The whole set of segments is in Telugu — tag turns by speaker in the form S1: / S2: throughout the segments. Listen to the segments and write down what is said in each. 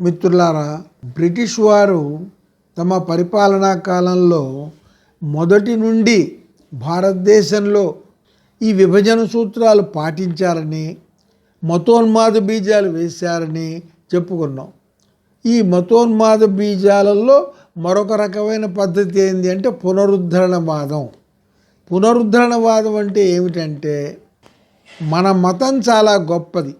S1: మిత్రులారా బ్రిటిష్ వారు తమ పరిపాలనా కాలంలో మొదటి నుండి భారతదేశంలో ఈ విభజన సూత్రాలు పాటించారని మతోన్మాద బీజాలు వేశారని చెప్పుకున్నాం. ఈ మతోన్మాద బీజాలలో మరొక రకమైన పద్ధతి ఏంటి అంటే పునరుద్ధరణవాదం. పునరుద్ధరణవాదం అంటే ఏమిటంటే మన మతం చాలా గొప్పది.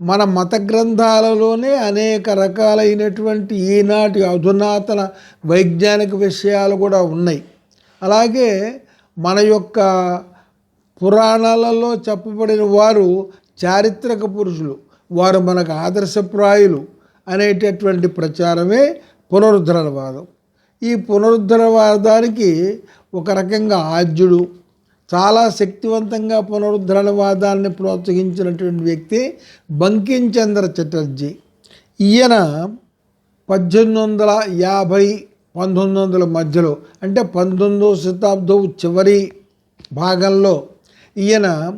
S1: మన మత గ్రంథాలలోనే అనేక రకాలైనటువంటి ఈనాటి అధునాతన వైజ్ఞానిక విషయాలు కూడా ఉన్నాయి. అలాగే మన యొక్క పురాణాలలో చెప్పబడిన వారు చారిత్రక పురుషులు వారు మనకు ఆదర్శప్రాయులు అనేటటువంటి ప్రచారమే పునరుద్ధరణవాదం ఈ పునరుద్ధరణవాదానికి ఒక రకంగా ఆద్యుడు చాలా శక్తివంతంగా పునరుద్ధరణవాదాన్ని ప్రోత్సహించినటువంటి వ్యక్తి బంకించంద్ర చటర్జీ. ఈయన పద్దెనిమిది వందల యాభై పంతొమ్మిది వందల మధ్యలో అంటే పంతొమ్మిదవ శతాబ్దం చివరి భాగంలో ఈయన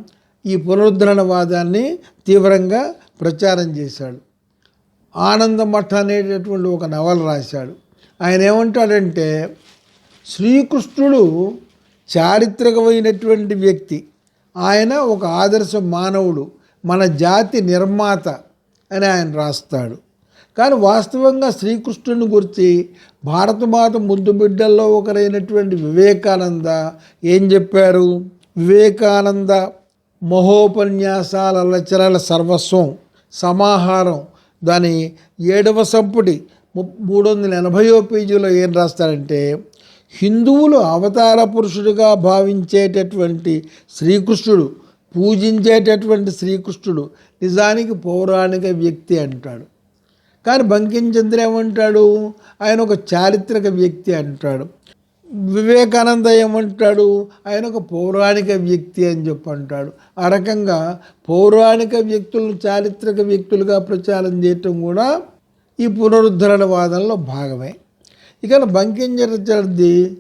S1: ఈ పునరుద్ధరణవాదాన్ని తీవ్రంగా ప్రచారం చేశాడు. ఆనందమఠ అనేటటువంటి ఒక నవల రాశాడు. ఆయన ఏమంటాడంటే శ్రీకృష్ణుడు చారిత్రకమైనటువంటి వ్యక్తి. ఆయన ఒక ఆదర్శ మానవుడు మన జాతి నిర్మాత అని ఆయన రాస్తాడు. కానీ వాస్తవంగా శ్రీకృష్ణుని గురించి భారతమాత ముద్దు బిడ్డల్లో ఒకరైనటువంటి వివేకానంద ఏం చెప్పారు? వివేకానంద మహోపన్యాసాల రచనల సర్వస్వం సమాహారం దాని ఏడవ సంపుటి ము- మూడు వందల ఎనభైయో పేజీలో ఏం రాస్తారంటే హిందువులు అవతార పురుషుడిగా భావించేటటువంటి శ్రీకృష్ణుడు పూజించేటటువంటి శ్రీకృష్ణుడు నిజానికి పౌరాణిక వ్యక్తి అంటాడు. కానీ బంకించంద్ర ఏమంటాడు? ఆయన ఒక చారిత్రక వ్యక్తి అంటాడు. వివేకానంద ఏమంటాడు? ఆయన ఒక పౌరాణిక వ్యక్తి అని చెప్పి అంటాడు ఆ రకంగా పౌరాణిక వ్యక్తులను చారిత్రక వ్యక్తులుగా ప్రచారం చేయటం కూడా ఈ పునరుద్ధరణ వాదనలో భాగమే. ఇక బంకించంద్రది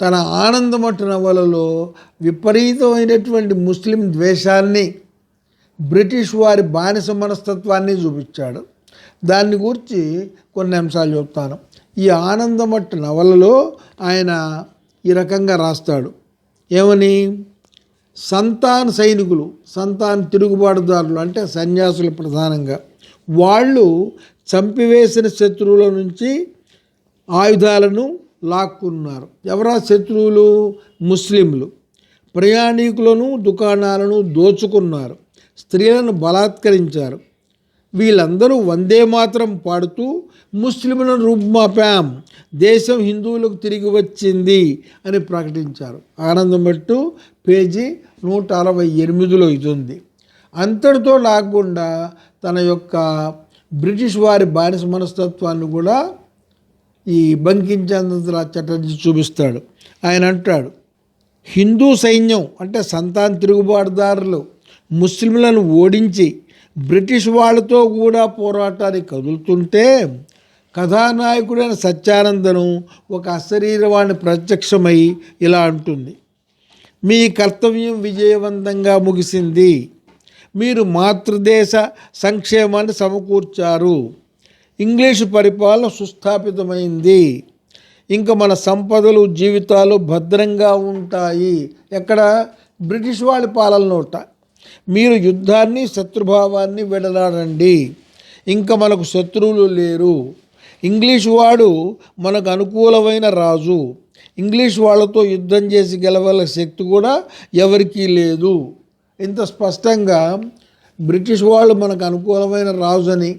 S1: తన ఆనందమట్టు నవలలో విపరీతమైనటువంటి ముస్లిం ద్వేషాన్ని బ్రిటిష్ వారి బానిస మనస్తత్వాన్ని చూపించాడు. దాన్ని గురించి కొన్ని అంశాలు చెప్తాను. ఈ ఆనందమట్టు నవలలో ఆయన ఈ రకంగా రాస్తాడు. ఏమని? సంతాన్ సైనికులు సంతాన్ తిరుగుబాటుదారులు అంటే సన్యాసులు ప్రధానంగా. వాళ్ళు చంపివేసిన శత్రువుల నుంచి ఆయుధాలను లాక్కున్నారు. ఎవరా శత్రువులు? ముస్లింలు. ప్రయాణికులను దుకాణాలను దోచుకున్నారు. స్త్రీలను బలాత్కరించారు. వీళ్ళందరూ వందే మాత్రం పాడుతూ ముస్లింలను రుబ్మాపాం దేశం హిందువులకు తిరిగి వచ్చింది అని ప్రకటించారు. ఆనందం మట్టు పేజీ నూట అరవై ఎనిమిదిలో ఇది ఉంది అంతటితో లేకుండా తన యొక్క బ్రిటిష్ వారి బానిస మనస్తత్వాన్ని కూడా ఈ బంకించంద్ర చటర్జీ చూపిస్తాడు. ఆయన అంటాడు హిందూ సైన్యం అంటే సంతాన్ తిరుగుబాటుదారులు ముస్లింలను ఓడించి బ్రిటిష్ వాళ్ళతో కూడా పోరాటానికి కదులుతుంటే కథానాయకుడైన సత్యానందను ఒక అశరీరవాణి ప్రత్యక్షమై ఇలా అంటుంది మీ కర్తవ్యం విజయవంతంగా ముగిసింది. మీరు మాతృదేశ సంక్షేమాన్ని సమకూర్చారు. ఇంగ్లీషు పరిపాలన సుస్థాపితమైంది. ఇంకా మన సంపదలు జీవితాలు భద్రంగా ఉంటాయి. ఎక్కడ? బ్రిటిష్ వాళ్ళ పాలనలోట మీరు యుద్ధాన్ని శత్రుభావాన్ని విడలాడండి. ఇంకా మనకు శత్రువులు లేరు. ఇంగ్లీష్ వాడు మనకు అనుకూలమైన రాజు. ఇంగ్లీష్ వాళ్ళతో యుద్ధం చేసి గెలవల శక్తి కూడా ఎవరికీ లేదు. ఇంత స్పష్టంగా బ్రిటిష్ వాళ్ళు మనకు అనుకూలమైన రాజు అని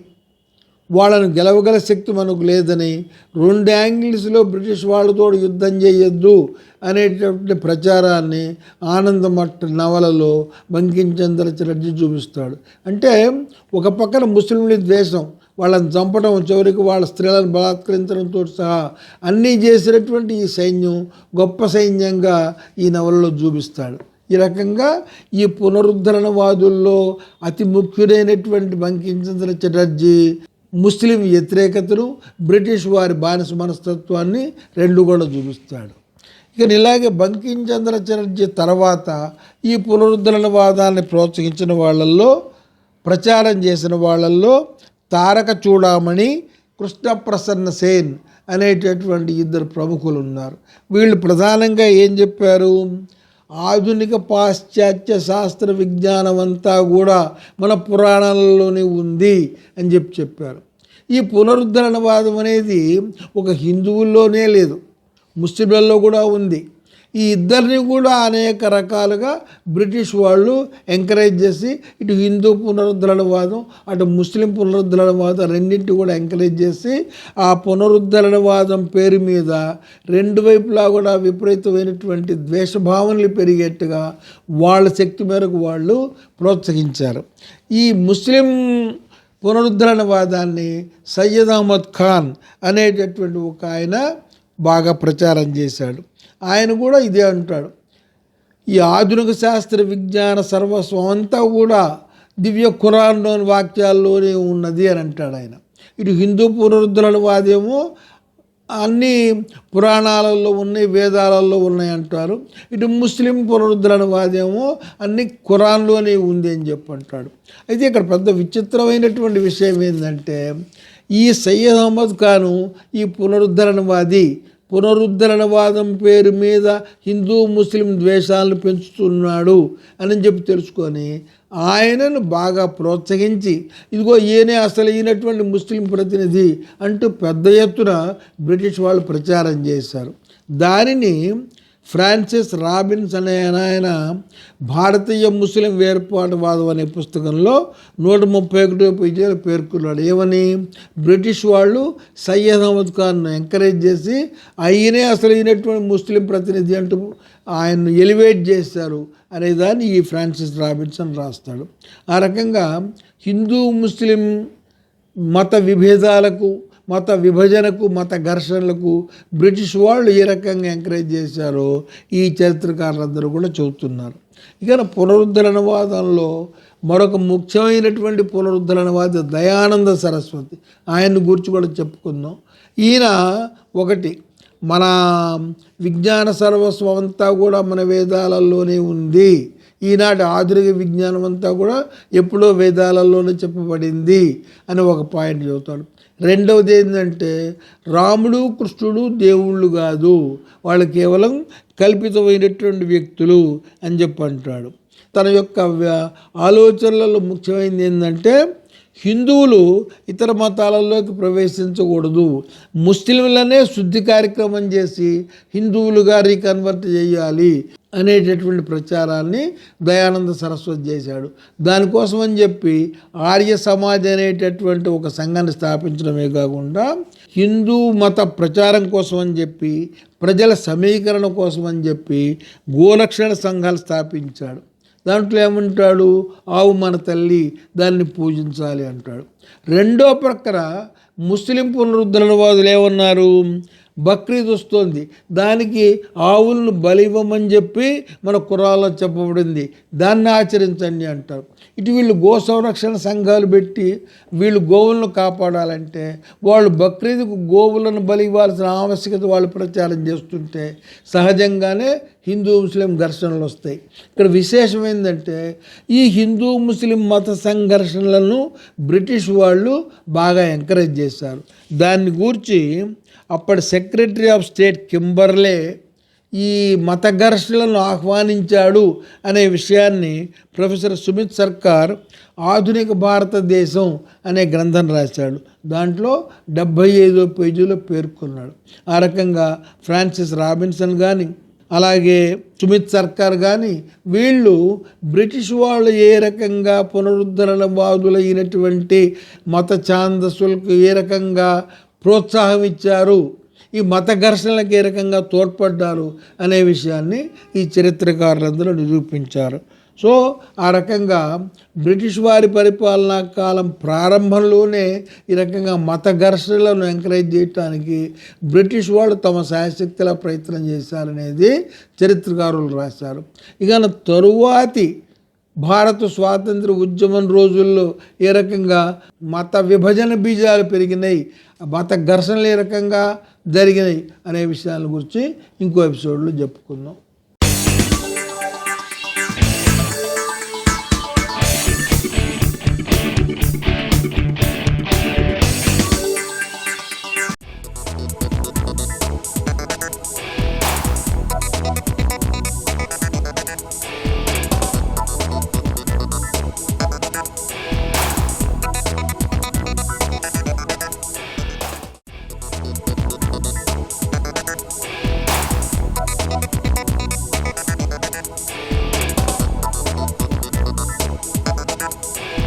S1: వాళ్ళను గెలవగల శక్తి మనకు లేదని రెండు యాంగిల్స్లో బ్రిటిష్ వాళ్ళతో యుద్ధం చేయొద్దు అనేటటువంటి ప్రచారాన్ని ఆనందమట్ట నవలలో బంకించంద్ర చటర్జీ చూపిస్తాడు. అంటే ఒక పక్కన ముస్లింల ద్వేషం వాళ్ళని చంపడం చివరికి వాళ్ళ స్త్రీలను బలాత్కరించడంతో సహా అన్నీ చేసినటువంటి ఈ సైన్యం గొప్ప సైన్యంగా ఈ నవలలో చూపిస్తాడు. ఈ రకంగా ఈ పునరుద్ధరణవాదుల్లో అతి ముఖ్యుడైనటువంటి బంకించంద్ర చటర్జీ ముస్లిం వ్యతిరేకతను బ్రిటిష్ వారి బానిస మనస్తత్వాన్ని రెండు కూడా చూపిస్తాడు. ఇక ఇలాగే బంకించంద్ర చటర్జీ తర్వాత ఈ పునరుద్ధరణవాదాన్ని ప్రోత్సహించిన వాళ్ళల్లో ప్రచారం చేసిన వాళ్ళల్లో తారక చూడామణి కృష్ణ ప్రసన్న సేన్ అనేటటువంటి ఇద్దరు ప్రముఖులు ఉన్నారు వీళ్ళు ప్రధానంగా ఏం చెప్పారు? ఆధునిక పాశ్చాత్య శాస్త్ర విజ్ఞానం అంతా కూడా మన పురాణాలలోనే ఉంది అని చెప్పి చెప్పారు. ఈ పునరుద్ధరణవాదం అనేది ఒక హిందువుల్లోనే లేదు ముస్లింలలో కూడా ఉంది. ఈ ఇద్దరిని కూడా అనేక రకాలుగా బ్రిటిష్ వాళ్ళు ఎంకరేజ్ చేసి ఇటు హిందూ పునరుద్ధరణవాదం అటు ముస్లిం పునరుద్ధరణవాదం రెండింటి కూడా ఎంకరేజ్ చేసి ఆ పునరుద్ధరణవాదం పేరు మీద రెండు వైపులా కూడా విపరీతమైనటువంటి ద్వేషభావనలు పెరిగేట్టుగా వాళ్ళ శక్తి మేరకు వాళ్ళు ప్రోత్సహించారు. ఈ ముస్లిం పునరుద్ధరణవాదాన్ని సయ్యద్ అహ్మద్ ఖాన్ అనేటటువంటి ఒక ఆయన బాగా ప్రచారం చేశాడు. ఆయన కూడా ఇదే అంటాడు. ఈ ఆధునిక శాస్త్ర విజ్ఞాన సర్వస్వం అంతా కూడా దివ్య ఖురాన్లోని వాక్యాల్లోనే ఉన్నది అని అంటాడు ఆయన. ఇటు హిందూ పునరుద్ధరణ వాదేమో అన్ని పురాణాలలో ఉన్నాయి వేదాలలో ఉన్నాయి అంటారు. ఇటు ముస్లిం పునరుద్ధరణ వాదేమో అన్ని ఖురాన్లోనే ఉంది అని చెప్పి అంటాడు అయితే ఇక్కడ పెద్ద విచిత్రమైనటువంటి విషయం ఏంటంటే ఈ సయ్యద్ అహ్మద్ ఖాను ఈ పునరుద్ధరణవాది. పునరుద్ధరణవాదం పేరు మీద హిందూ ముస్లిం ద్వేషాలను పెంచుతున్నాడు అని చెప్పి తెలుసుకొని ఆయనను బాగా ప్రోత్సహించి ఇదిగో ఈయనే అసలు ఈయనటువంటి ముస్లిం ప్రతినిధి అంటూ పెద్ద ఎత్తున బ్రిటిష్ వాళ్ళు ప్రచారం చేశారు. దానిని ఫ్రాన్సిస్ రాబిన్స్ అనే ఆయన భారతీయ ముస్లిం వేర్పాటువాదం అనే పుస్తకంలో నూట ముప్పై ఒకటో పేజీలో పేర్కొన్నాడు. ఏమని? బ్రిటిష్ వాళ్ళు సయ్యద్ అహ్మద్ ఖాన్ను ఎంకరేజ్ చేసి ఆయనే అసలు అయినటువంటి ముస్లిం ప్రతినిధి అంటూ ఆయన్ను ఎలివేట్ చేశారు అనేదాన్ని ఈ ఫ్రాన్సిస్ రాబిన్సన్ రాస్తాడు. ఆ రకంగా హిందూ ముస్లిం మత విభేదాలకు మత విభజనకు మత ఘర్షణలకు బ్రిటిష్ వాళ్ళు ఏ రకంగా ఎంకరేజ్ చేశారో ఈ చరిత్రకారులందరూ కూడా చెబుతున్నారు. ఇక పునరుద్ధరణవాదంలో మరొక ముఖ్యమైనటువంటి పునరుద్ధరణవాది దయానంద సరస్వతి. ఆయన్ని గురించి కూడా చెప్పుకుందాం. ఈయన ఒకటి మన విజ్ఞాన సర్వస్వం అంతా కూడా మన వేదాలలోనే ఉంది. ఈనాటి ఆధునిక విజ్ఞానం అంతా కూడా ఎప్పుడో వేదాలలోనే చెప్పబడింది అని ఒక పాయింట్ చెబుతాడు. రెండవది ఏంటంటే రాముడు కృష్ణుడు దేవుళ్ళు కాదు. వాళ్ళు కేవలం కల్పితమైనటువంటి వ్యక్తులు అని చెప్పి అంటాడు. తన యొక్క ఆలోచనలలో ముఖ్యమైనది ఏంటంటే హిందువులు ఇతర మతాలలోకి ప్రవేశించకూడదు. ముస్లింలనే శుద్ధి కార్యక్రమం చేసి హిందువులుగా రీకన్వర్ట్ చేయాలి అనేటటువంటి ప్రచారాన్ని దయానంద సరస్వతి చేశాడు. దానికోసం అని చెప్పి ఆర్య సమాజ్ అనేటటువంటి ఒక సంఘాన్ని స్థాపించడమే కాకుండా హిందూ మత ప్రచారం కోసం అని చెప్పి ప్రజల సమీకరణ కోసం అని చెప్పి గోలక్షణ సంఘాలు స్థాపించాడు. దాంట్లో ఏమంటాడు? ఆవు మన తల్లి దాన్ని పూజించాలి అంటాడు. రెండో ప్రక్కన ముస్లిం పునరుద్ధరణవాదులు ఏమన్నారు? బక్రీద్ వస్తోంది దానికి ఆవులను బలి ఇవ్వమని చెప్పి మన కురాల్లో చెప్పబడింది. దాన్ని ఆచరించండి అంటారు. ఇటు వీళ్ళు గో సంరక్షణ సంఘాలు పెట్టి వీళ్ళు గోవులను కాపాడాలంటే వాళ్ళు బక్రీద్కు గోవులను బలి ఇవ్వాల్సిన ఆవశ్యకత వాళ్ళు ప్రచారం చేస్తుంటే సహజంగానే హిందూ ముస్లిం ఘర్షణలు వస్తాయి. ఇక్కడ విశేషం ఏంటంటే ఈ హిందూ ముస్లిం మత సంఘర్షణలను బ్రిటిష్ వాళ్ళు బాగా ఎంకరేజ్ చేశారు. దాన్ని గూర్చి అప్పటి సెక్రటరీ ఆఫ్ స్టేట్ కింబర్లే ఈ మత ఘర్షణలను ఆహ్వానించాడు అనే విషయాన్ని ప్రొఫెసర్ సుమిత్ సర్కార్ ఆధునిక భారతదేశం అనే గ్రంథం రాశాడు. దాంట్లో డెబ్భై ఐదో పేజీలో పేర్కొన్నాడు. ఆ రకంగా ఫ్రాన్సిస్ రాబిన్సన్ కానీ అలాగే సుమిత్ సర్కార్ కానీ వీళ్ళు బ్రిటిష్ వాళ్ళు ఏ రకంగా పునరుద్ధరణవాదులైనటువంటి మత ఛాందసులకు ఏ రకంగా ప్రోత్సాహం ఇచ్చారు ఈ మత ఘర్షణలకు ఏ రకంగా తోడ్పడ్డారు అనే విషయాన్ని ఈ చరిత్రకారులందరూ నిరూపించారు. సో ఆ రకంగా బ్రిటిష్ వారి పరిపాలనా కాలం ప్రారంభంలోనే ఈ రకంగా మత ఘర్షణలను ఎంకరేజ్ చేయడానికి బ్రిటిష్ వాళ్ళు తమ శాయశక్తిలా ప్రయత్నం చేశారనేది చరిత్రకారులు రాశారు. ఇక తరువాతి భారత స్వాతంత్ర ఉద్యమం రోజుల్లో ఏ రకంగా మత విభజన బీజాలు పెరిగినాయి. మత ఘర్షణలు ఏ రకంగా జరిగినాయి అనే విషయాల గురించి ఇంకో ఎపిసోడ్లో చెప్పుకుందాం. Bye.